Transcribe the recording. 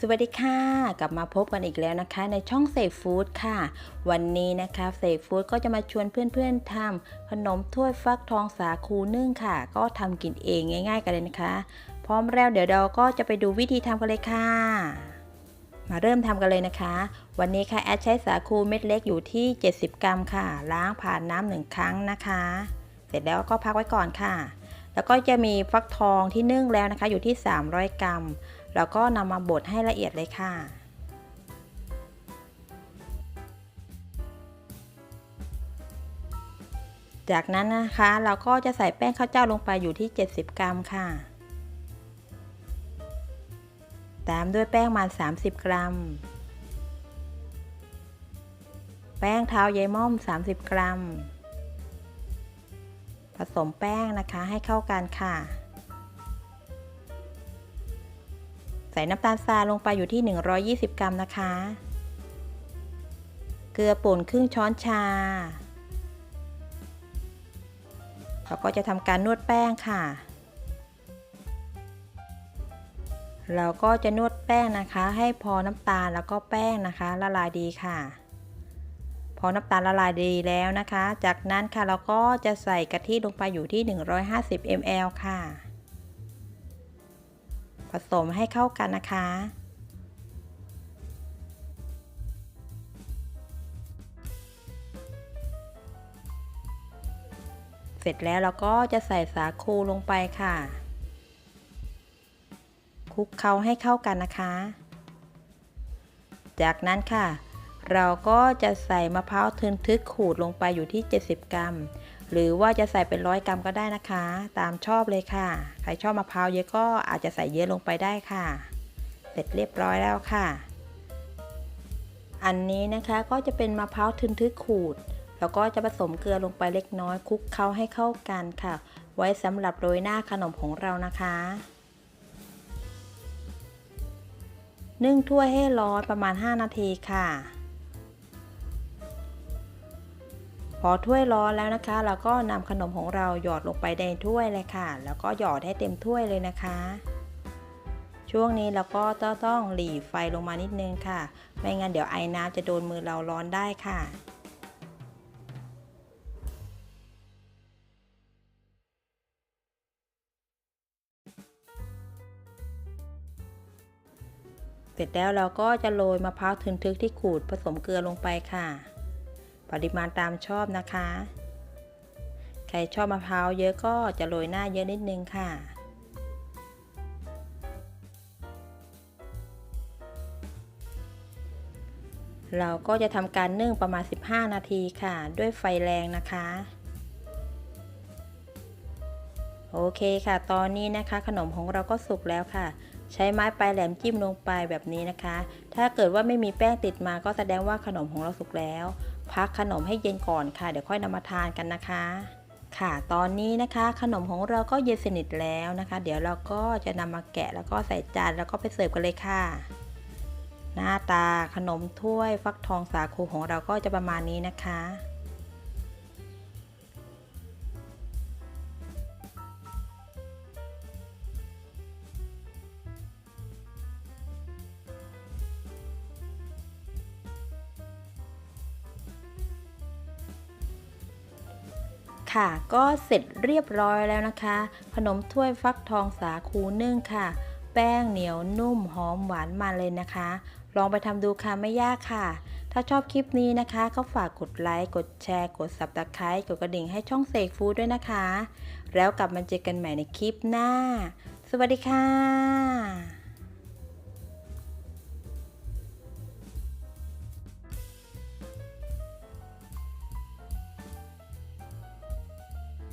สวัสดีค่ะ กลับมาพบกันอีกแล้วนะคะ ในช่องเสกฟู้ดค่ะ วันนี้นะคะเสกฟู้ดก็จะมาชวนเพื่อนๆทำขนมถ้วยฟักทองสาคูนึ่งค่ะ ก็ทำกินเองง่าย ๆ กันเลยนะคะ พร้อมแล้วเดี๋ยวเราก็จะไปดูวิธีทำกันเลยค่ะ มาเริ่มทำกันเลยนะคะ วันนี้ค่ะแอดใช้สาคูเม็ดเล็กอยู่ที่ 70 กรัมค่ะ ล้างผ่านน้ำหนึ่งครั้งนะคะ เสร็จแล้วก็พักไว้ก่อนค่ะ แล้วก็จะมีฟักทองที่นึ่งแล้วนะคะ อยู่ที่ 300 กรัม แล้วก็นำมาบดให้ละเอียดเลยค่ะ จากนั้นนะคะเราก็จะใส่แป้งข้าวเจ้าลงไปอยู่ที่ 70 กรัมค่ะ ตามด้วยแป้งมัน 30 กรัม แป้งเท้ายายม่อม 30 กรัม ผสมแป้งนะคะให้เข้ากันค่ะ ใส่น้ำตาลทรายลงไปอยู่ที่ 120 กรัมนะคะ เกลือป่นครึ่งช้อนชา เราก็จะทำการนวดแป้งค่ะ เราก็จะนวดแป้งนะคะ ให้พอน้ำตาลแล้วก็แป้งนะคะ ละลายดีค่ะ พอน้ำตาลละลายดีแล้วนะคะ จากนั้นค่ะเราก็จะใส่กะทิลงไปอยู่ที่ 150 ml ค่ะ ผสมให้เข้ากันนะคะ เสร็จแล้วเราก็จะใส่สาคูลงไปค่ะ คลุกเคล้าให้เข้ากันนะคะ จากนั้นค่ะ เราก็จะใส่มะพร้าวทึนทึกขูดลงไปอยู่ที่ 70 กรัม หรือว่าจะใส่เป็นร้อยกรัมก็ได้นะคะ ตามชอบเลยค่ะ ใครชอบมะพร้าวเยอะก็อาจจะใส่เยอะลงไปได้ค่ะ เสร็จเรียบร้อยแล้วค่ะ อันนี้นะคะก็จะเป็นมะพร้าวทึนทึกขูด แล้วก็จะผสมเกลือลงไปเล็กน้อยคลุกเคล้าให้เข้ากันค่ะ ไว้สำหรับโรยหน้าขนมของเรานะคะนึ่งถ้วยให้ร้อนประมาณ 5 นาทีค่ะ พอถ้วยร้อนแล้วนะคะ เราก็นำขนมของเราหยอดลงไปในถ้วยเลยค่ะ แล้วก็หยอดให้เต็มถ้วยเลยนะคะ ช่วงนี้เราก็ต้องหลีไฟลงมานิดนึงค่ะ ไม่งั้นเดี๋ยวไอ้น้ำจะโดนมือเราร้อนได้ค่ะเสร็จแล้วเราก็จะโรยมะพร้าวทึนทึกที่ขูดผสมเกลือลงไปค่ะ ปริมาณตามชอบนะคะ ใครชอบมะพร้าวเยอะก็จะโรยหน้าเยอะนิดนึงค่ะ เราก็จะทำการนึ่งประมาณ 15 นาทีค่ะ ด้วยไฟแรงนะคะโอเคค่ะ ตอนนี้นะคะ ขนมของเราก็สุกแล้วค่ะ ใช้ไม้ปลายแหลมจิ้มลงไปแบบนี้นะคะ ถ้าเกิดว่าไม่มีแป้งติดมาก็แสดงว่าขนมของเราสุกแล้ว พักขนมให้เย็นก่อนค่ะ เดี๋ยวค่อยนำมาทานกันนะคะ ค่ะ ตอนนี้นะคะขนมของเราก็เย็นสนิทแล้วนะคะ เดี๋ยวเราก็จะนำมาแกะแล้วก็ใส่จานแล้วก็ไปเสิร์ฟกันเลยค่ะ หน้าตาขนมถ้วยฟักทองสาคูของเราก็จะประมาณนี้นะคะ ค่ะ ก็เสร็จเรียบร้อยแล้วนะคะ ขนมถ้วยฟักทองสาคูนึ่งค่ะ แป้งเหนียวนุ่มหอมหวานมันเลยนะคะ ลองไปทำดูค่ะไม่ยากค่ะ ถ้าชอบคลิปนี้นะคะ ก็ฝากกดไลค์ กดแชร์ กด subscribe กดกระดิ่งให้ช่องเสกฟู้ดด้วยนะคะ แล้วกลับมาเจอกันใหม่ในคลิปหน้า สวัสดีค่ะ